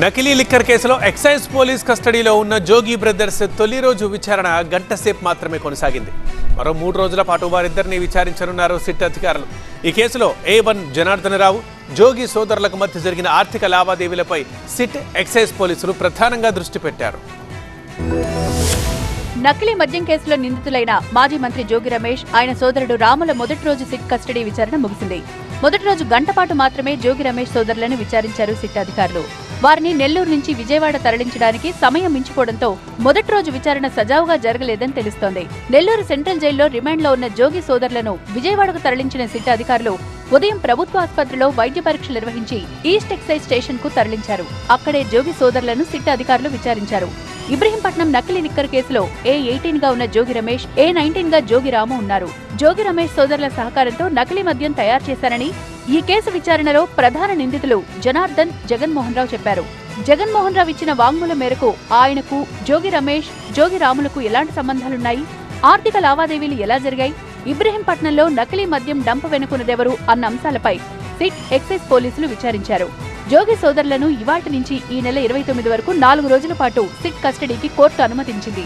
నకిలీ లిక్కర్ కేసులో excise police కస్టడీలో ఉన్న జోగి బ్రదర్స్ తొలి రోజు విచారణ గంట సేపు మాత్రమే కొనసాగింది. మరో మూడు రోజుల పాటు వారిద్దరిని విచారించనున్నారు సిట్ అధికారులు. ఈ కేసులో ఏ వన్ జనార్దనరావు జోగి సోదరులకు మధ్య జరిగిన ఆర్థిక లావాదేవీలపై సిట్ ఎక్సైజ్ పోలీసులు ప్రధానంగా దృష్టి పెట్టారు. నకిలీ మద్యం కేసులో నిందితులైన మాజీ మంత్రి జోగి రమేష్ ఆయన సోదరుడు రాముల మొదటి రోజు సిట్ కస్టడీ విచారణ ముగిసింది. మొదటి రోజు గంటపాటు మాత్రమే జోగి రమేష్ సోదరులను విచారించారు సిట్ అధికారులు. వారిని నెల్లూరు నుంచి విజయవాడ తరలించడానికి సమయం మించిపోవడంతో మొదటి రోజు విచారణ సజావుగా జరగలేదని తెలుస్తోంది. నెల్లూరు సెంట్రల్ జైల్లో రిమాండ్లో ఉన్న జోగి సోదరులను విజయవాడకు తరలించిన సిట్ అధికారులు ఉదయం ప్రభుత్వ ఆసుపత్రిలో వైద్య పరీక్షలు నిర్వహించి ఈస్ట్ ఎక్సైజ్ స్టేషన్కు తరలించారు. అక్కడే జోగి సోదరులను సిట్ అధికారులు విచారించారు. ఇబ్రహీంపట్నం నకిలీ నిక్కర్ కేసులో ఏ ఎయిటీన్గా ఉన్న జోగి రమేష్ ఏ నైన్టీన్గా జోగి రాము ఉన్నారు. జోగి రమేష్ సోదరుల సహకారంతో నకిలీ మద్యం తయారు చేశారని ఈ కేసు విచారణలో ప్రధాన నిందితులు జనార్దన్ జగన్మోహన్ రావు చెప్పారు. జగన్మోహన్ రావు ఇచ్చిన వాంగ్మూలం మేరకు ఆయనకు జోగి రమేష్ జోగి రాములకు ఎలాంటి సంబంధాలున్నాయి? ఆర్థిక లావాదేవీలు ఎలా జరిగాయి? ఇబ్రహీంపట్నంలో నకిలీ మద్యం డంప్ వెనుకున్నదెవరు? అన్న అంశాలపై సిట్ ఎక్సైజ్ పోలీసులు విచారించారు. జోగి సోదరులను ఇవాటి నుంచి ఈ నెల ఇరవై తొమ్మిది వరకు నాలుగు రోజుల పాటు సిట్ కస్టడీకి కోర్టు అనుమతించింది.